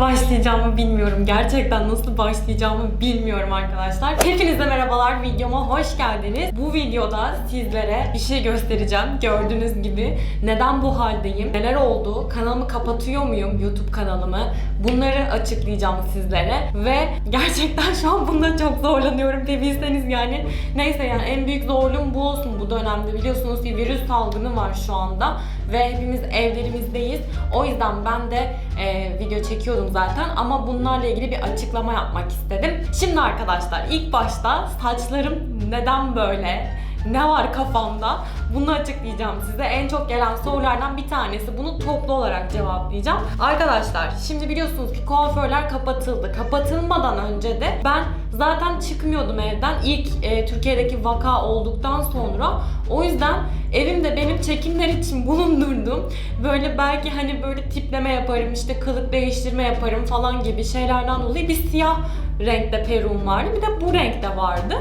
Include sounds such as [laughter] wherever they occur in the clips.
başlayacağımı bilmiyorum. Gerçekten nasıl başlayacağımı bilmiyorum arkadaşlar. Hepinize merhabalar. Videoma hoş geldiniz. Bu videoda sizlere bir şey göstereceğim. Gördüğünüz gibi neden bu haldeyim, neler oldu, kanalımı kapatıyor muyum, YouTube kanalımı? Bunları açıklayacağım sizlere ve gerçekten şu an bunda çok zorlanıyorum de bilseniz yani. Neyse yani en büyük zorluğum bu olsun bu dönemde. Biliyorsunuz ki virüs salgını var şu anda ve hepimiz evlerimizdeyiz. O yüzden ben de e, video çekiyordum zaten ama bunlarla ilgili bir açıklama yapmak istedim. Şimdi arkadaşlar ilk başta saçlarım neden böyle? Ne var kafamda? Bunu açıklayacağım size. En çok gelen sorulardan bir tanesi. Bunu toplu olarak cevaplayacağım. Arkadaşlar şimdi biliyorsunuz ki kuaförler kapatıldı. Kapatılmadan önce de ben zaten çıkmıyordum evden. İlk e, Türkiye'deki vaka olduktan sonra. O yüzden evimde benim çekimler için [laughs] bulundurdum. Böyle belki hani böyle tipleme yaparım, işte kılık değiştirme yaparım falan gibi şeylerden dolayı bir siyah renkte peruğum vardı. Bir de bu renkte vardı.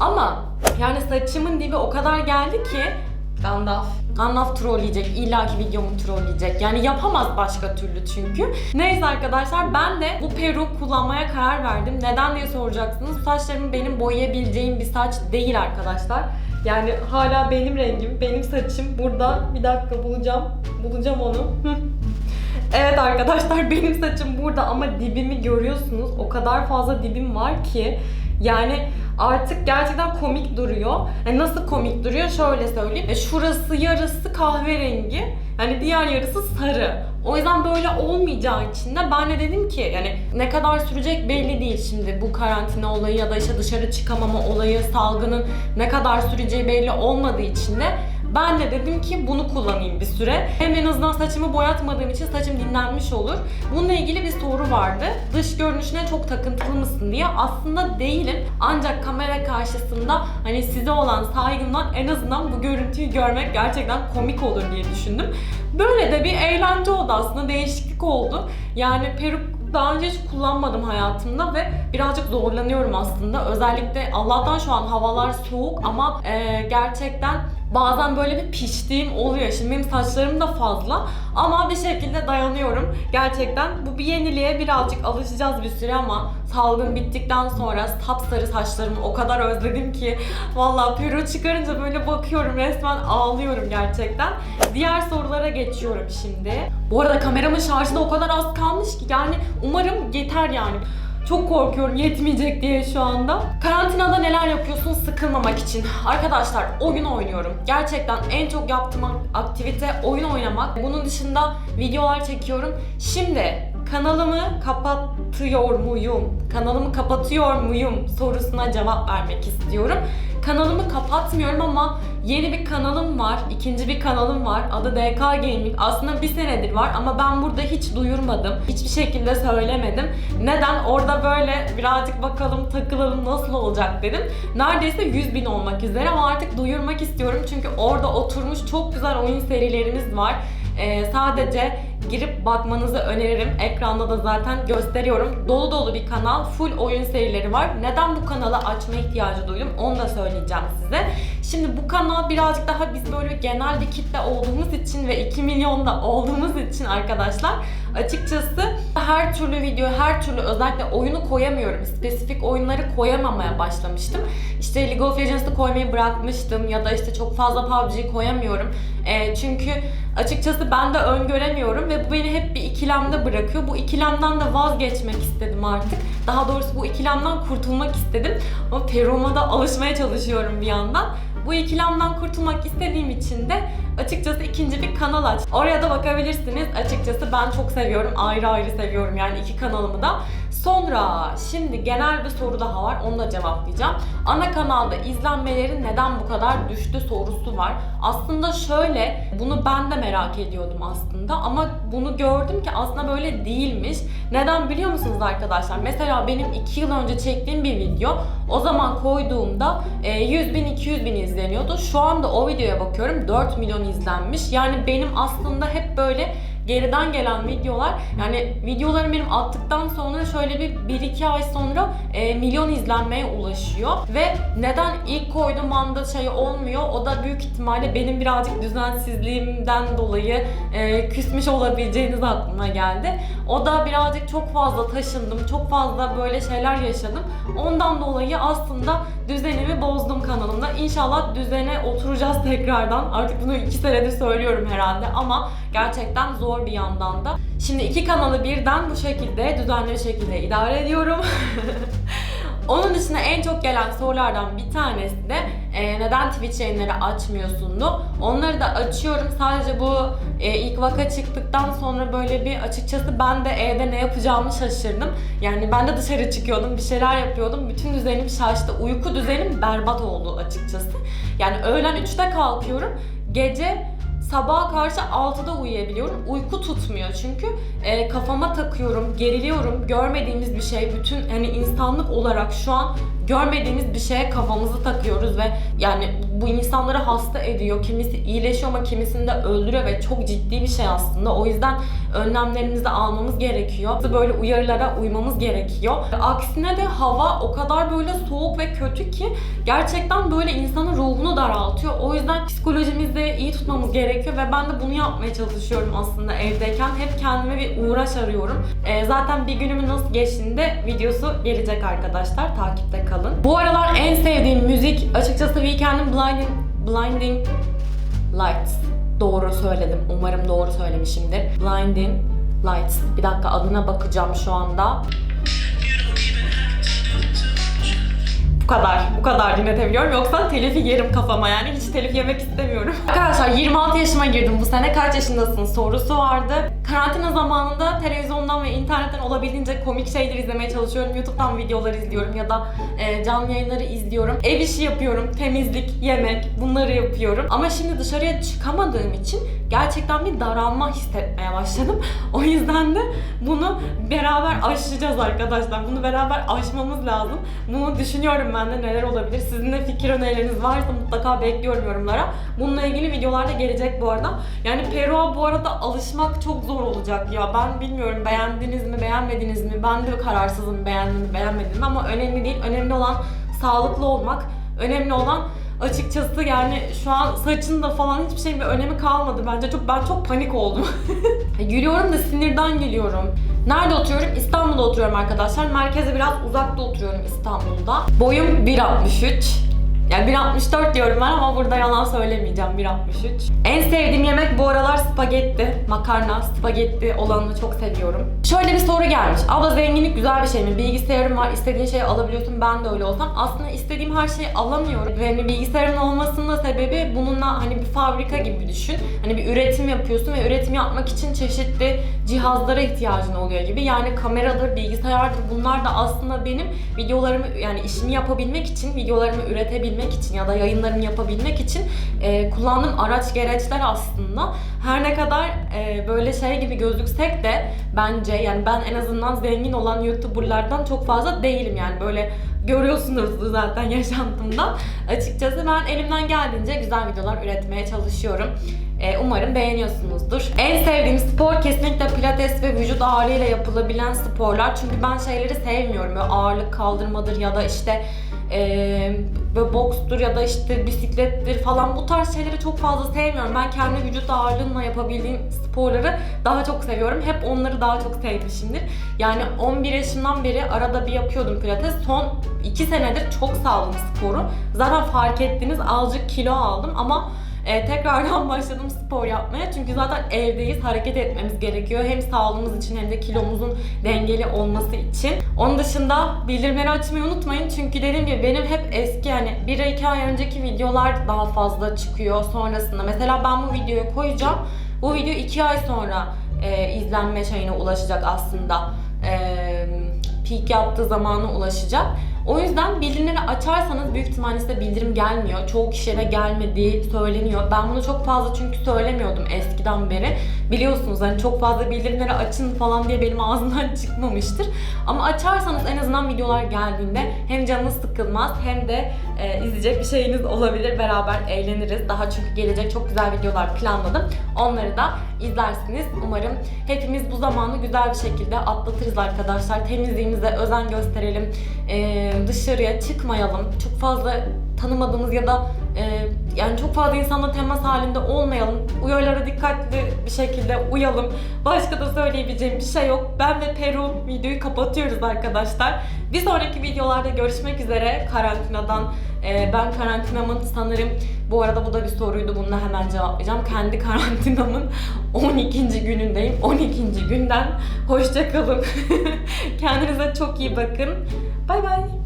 Ama yani saçımın dibi o kadar geldi ki Gandalf. Gandalf trolleyecek. İlla ki videomu trolleyecek. Yani yapamaz başka türlü çünkü. Neyse arkadaşlar ben de bu peruk kullanmaya karar verdim. Neden diye soracaksınız. Saçlarımı benim boyayabileceğim bir saç değil arkadaşlar. Yani hala benim rengim, benim saçım burada. Bir dakika bulacağım. Bulacağım onu. [laughs] Evet arkadaşlar benim saçım burada ama dibimi görüyorsunuz. O kadar fazla dibim var ki yani artık gerçekten komik duruyor. Yani nasıl komik duruyor şöyle söyleyeyim. E şurası yarısı kahverengi. Yani diğer yarısı sarı. O yüzden böyle olmayacağı için de ben de dedim ki yani ne kadar sürecek belli değil şimdi bu karantina olayı ya da işte dışarı çıkamama olayı, salgının ne kadar süreceği belli olmadığı için de ben de dedim ki bunu kullanayım bir süre. Hem en azından saçımı boyatmadığım için saçım dinlenmiş olur. Bununla ilgili bir soru vardı. Dış görünüşüne çok takıntılı mısın diye. Aslında değilim. Ancak kamera karşısında hani size olan saygımdan en azından bu görüntüyü görmek gerçekten komik olur diye düşündüm. Böyle de bir eğlence oldu aslında. Değişiklik oldu. Yani peruk daha önce hiç kullanmadım hayatımda ve birazcık zorlanıyorum aslında. Özellikle Allah'tan şu an havalar soğuk ama e, gerçekten bazen böyle bir piştiğim oluyor. Şimdi benim saçlarım da fazla ama bir şekilde dayanıyorum. Gerçekten bu bir yeniliğe birazcık alışacağız bir süre ama salgın bittikten sonra sapsarı saçlarımı o kadar özledim ki vallahi peruğu çıkarınca böyle bakıyorum resmen ağlıyorum gerçekten. Diğer sorulara geçiyorum şimdi. Bu arada kameramın şarjı da o kadar az kalmış ki yani umarım yeter yani. Çok korkuyorum yetmeyecek diye şu anda. Karantinada neler yapıyorsun sıkılmamak için? Arkadaşlar oyun oynuyorum. Gerçekten en çok yaptığım aktivite oyun oynamak. Bunun dışında videolar çekiyorum. Şimdi kanalımı kapatıyor muyum? Kanalımı kapatıyor muyum sorusuna cevap vermek istiyorum. Kanalımı kapatmıyorum ama yeni bir kanalım var. ikinci bir kanalım var. Adı DK Gaming. Aslında bir senedir var ama ben burada hiç duyurmadım. Hiçbir şekilde söylemedim. Neden? Orada böyle birazcık bakalım takılalım nasıl olacak dedim. Neredeyse 100 bin olmak üzere ama artık duyurmak istiyorum. Çünkü orada oturmuş çok güzel oyun serilerimiz var. Ee, sadece girip bakmanızı öneririm. Ekranda da zaten gösteriyorum. Dolu dolu bir kanal. Full oyun serileri var. Neden bu kanalı açma ihtiyacı duydum onu da söyleyeceğim size. Şimdi bu kanal birazcık daha biz böyle genel bir kitle olduğumuz için ve 2 milyonda olduğumuz için arkadaşlar açıkçası her türlü video, her türlü özellikle oyunu koyamıyorum. Spesifik oyunları koyamamaya başlamıştım. İşte League of Legends'ı koymayı bırakmıştım ya da işte çok fazla PUBG'yi koyamıyorum. E, çünkü açıkçası ben de öngöremiyorum ve bu beni hep bir ikilemde bırakıyor. Bu ikilemden de vazgeçmek istedim artık. Daha doğrusu bu ikilemden kurtulmak istedim. Ama Peruma da alışmaya çalışıyorum bir yandan. Bu ikilemden kurtulmak istediğim için de açıkçası ikinci bir kanal aç. Oraya da bakabilirsiniz. Açıkçası ben çok seviyorum. Ayrı ayrı seviyorum yani iki kanalımı da. Sonra şimdi genel bir soru daha var. Onu da cevaplayacağım. Ana kanalda izlenmelerin neden bu kadar düştü sorusu var. Aslında şöyle bunu ben de merak ediyordum aslında ama bunu gördüm ki aslında böyle değilmiş. Neden biliyor musunuz arkadaşlar? Mesela benim 2 yıl önce çektiğim bir video o zaman koyduğumda e, 100 bin 200 bin izleniyordu. Şu anda o videoya bakıyorum 4 milyon izlenmiş. Yani benim aslında hep böyle geriden gelen videolar. Yani videolarım benim attıktan sonra şöyle bir 1-2 ay sonra e, milyon izlenmeye ulaşıyor. Ve neden ilk koyduğum anda şey olmuyor? O da büyük ihtimalle benim birazcık düzensizliğimden dolayı e, küsmüş olabileceğiniz aklıma geldi. O da birazcık çok fazla taşındım, çok fazla böyle şeyler yaşadım. Ondan dolayı aslında düzenimi bozdum kanalımda. İnşallah düzene oturacağız [laughs] tekrardan. Artık bunu iki senedir söylüyorum herhalde ama gerçekten zor bir yandan da. Şimdi iki kanalı birden bu şekilde düzenli bir şekilde idare ediyorum. [laughs] Onun dışında en çok gelen sorulardan bir tanesi de e, neden Twitch yayınları açmıyorsundu? Onları da açıyorum. Sadece bu e, ilk vaka çıktıktan sonra böyle bir açıkçası ben de evde ne yapacağımı şaşırdım. Yani ben de dışarı çıkıyordum, bir şeyler yapıyordum. Bütün düzenim şaştı. Uyku düzenim berbat oldu açıkçası. Yani öğlen 3'te kalkıyorum. Gece sabaha karşı 6'da uyuyabiliyorum. Uyku tutmuyor çünkü e, kafama takıyorum, geriliyorum. Görmediğimiz bir şey, bütün hani insanlık olarak şu an görmediğimiz bir şeye kafamızı takıyoruz ve yani bu insanları hasta ediyor. Kimisi iyileşiyor ama kimisini de öldürüyor ve çok ciddi bir şey aslında. O yüzden önlemlerimizi almamız gerekiyor. Böyle uyarılara uymamız gerekiyor. Aksine de hava o kadar böyle soğuk ve kötü ki gerçekten böyle insanın ruhunu daraltıyor. O yüzden psikolojimizi iyi tutmamız gerekiyor ve ben de bunu yapmaya çalışıyorum aslında evdeyken. Hep kendime bir uğraş arıyorum. Ee, zaten bir günümün nasıl geçtiğinde videosu gelecek arkadaşlar. Takipte kalın. Bu aralar en sevdiğim müzik açıkçası Weekend'in Blinding, Blinding Lights. Doğru söyledim. Umarım doğru söylemişimdir. Blinding Lights. Bir dakika adına bakacağım şu anda. Kadar. Bu kadar dinletebiliyorum. Yoksa telifi yerim kafama yani. Hiç telif yemek istemiyorum. [laughs] Arkadaşlar 26 yaşıma girdim bu sene. Kaç yaşındasın sorusu vardı. Karantina zamanında televizyondan ve internetten olabildiğince komik şeyler izlemeye çalışıyorum. YouTube'dan videolar izliyorum ya da e, canlı yayınları izliyorum. Ev işi yapıyorum. Temizlik, yemek bunları yapıyorum. Ama şimdi dışarıya çıkamadığım için gerçekten bir daralma hissetmeye başladım. [laughs] O yüzden de bunu beraber aşacağız arkadaşlar. Bunu beraber aşmamız lazım. Bunu düşünüyorum ben de neler olabilir. Sizin de fikir önerileriniz varsa mutlaka bekliyorum yorumlara. Bununla ilgili videolar da gelecek bu arada. Yani Peru'a bu arada alışmak çok zor olacak ya. Ben bilmiyorum beğendiniz mi beğenmediniz mi? Ben de kararsızım beğendim mi beğenmedim mi ama önemli değil. Önemli olan sağlıklı olmak. Önemli olan açıkçası yani şu an saçında falan hiçbir şeyin bir önemi kalmadı bence. Çok ben çok panik oldum. [laughs] Gülüyorum da sinirden geliyorum. Nerede oturuyorum? İstanbul'da oturuyorum arkadaşlar. Merkeze biraz uzakta oturuyorum İstanbul'da. Boyum 1.63. Yani 1.64 diyorum ben ama burada yalan söylemeyeceğim 1.63. En sevdiğim yemek bu aralar spagetti. Makarna, spagetti olanını çok seviyorum. Şöyle bir soru gelmiş. Abla zenginlik güzel bir şey mi? Bilgisayarım var, istediğin şeyi alabiliyorsun. Ben de öyle olsam. Aslında istediğim her şeyi alamıyorum. Ve hani bilgisayarın olmasının da sebebi bununla hani bir fabrika gibi düşün. Hani bir üretim yapıyorsun ve üretim yapmak için çeşitli cihazlara ihtiyacın oluyor gibi. Yani kameradır, bilgisayardır bunlar da aslında benim videolarımı yani işimi yapabilmek için, videolarımı üretebilmek için ya da yayınlarımı yapabilmek için e, kullandığım araç gereçler aslında. Her ne kadar e, böyle şey gibi gözüksek de bence yani ben en azından zengin olan YouTuber'lardan çok fazla değilim yani böyle görüyorsunuz zaten yaşantımda. Açıkçası ben elimden geldiğince güzel videolar üretmeye çalışıyorum. Ee, umarım beğeniyorsunuzdur. En sevdiğim spor kesinlikle pilates ve vücut ağırlığıyla yapılabilen sporlar. Çünkü ben şeyleri sevmiyorum. Böyle ağırlık kaldırmadır ya da işte e, böyle bokstur ya da işte bisiklettir falan bu tarz şeyleri çok fazla sevmiyorum. Ben kendi vücut ağırlığımla yapabildiğim sporları daha çok seviyorum. Hep onları daha çok sevmişimdir. Yani 11 yaşından beri arada bir yapıyordum pilates. Son 2 senedir çok saldım sporu. Zaten fark ettiniz azıcık kilo aldım ama e, tekrardan [laughs] başladım spor yapmaya. Çünkü zaten evdeyiz, hareket etmemiz gerekiyor. Hem sağlığımız için hem de kilomuzun dengeli olması için. Onun dışında bildirimleri açmayı unutmayın. Çünkü dediğim gibi benim hep eski yani 1 ay 2 ay önceki videolar daha fazla çıkıyor sonrasında. Mesela ben bu videoyu koyacağım. Bu video 2 ay sonra e, izlenme şeyine ulaşacak aslında. E, peak yaptığı zamana ulaşacak. O yüzden bildirimleri açarsanız büyük ihtimalle size bildirim gelmiyor. Çoğu kişiye de gelmediği söyleniyor. Ben bunu çok fazla çünkü söylemiyordum eskiden beri. Biliyorsunuz hani çok fazla bildirimleri açın falan diye benim ağzımdan [laughs] çıkmamıştır. Ama açarsanız en azından videolar geldiğinde hem canınız sıkılmaz hem de e, izleyecek bir şeyiniz olabilir. Beraber eğleniriz. Daha çünkü gelecek çok güzel videolar planladım. Onları da izlersiniz. Umarım hepimiz bu zamanı güzel bir şekilde atlatırız arkadaşlar. Temizliğimize özen gösterelim. E, dışarıya çıkmayalım. Çok fazla tanımadığımız ya da e, yani çok fazla insanla temas halinde olmayalım. Uyarılara dikkatli bir şekilde uyalım. Başka da söyleyebileceğim bir şey yok. Ben ve Peru videoyu kapatıyoruz arkadaşlar. Bir sonraki videolarda görüşmek üzere karantinadan. e, ben karantinamın sanırım bu arada bu da bir soruydu. Bunu da hemen cevaplayacağım. Kendi [laughs] karantinamın 12. günündeyim. 12. günden hoşça kalın. [laughs] Kendinize çok iyi bakın. Bay bay.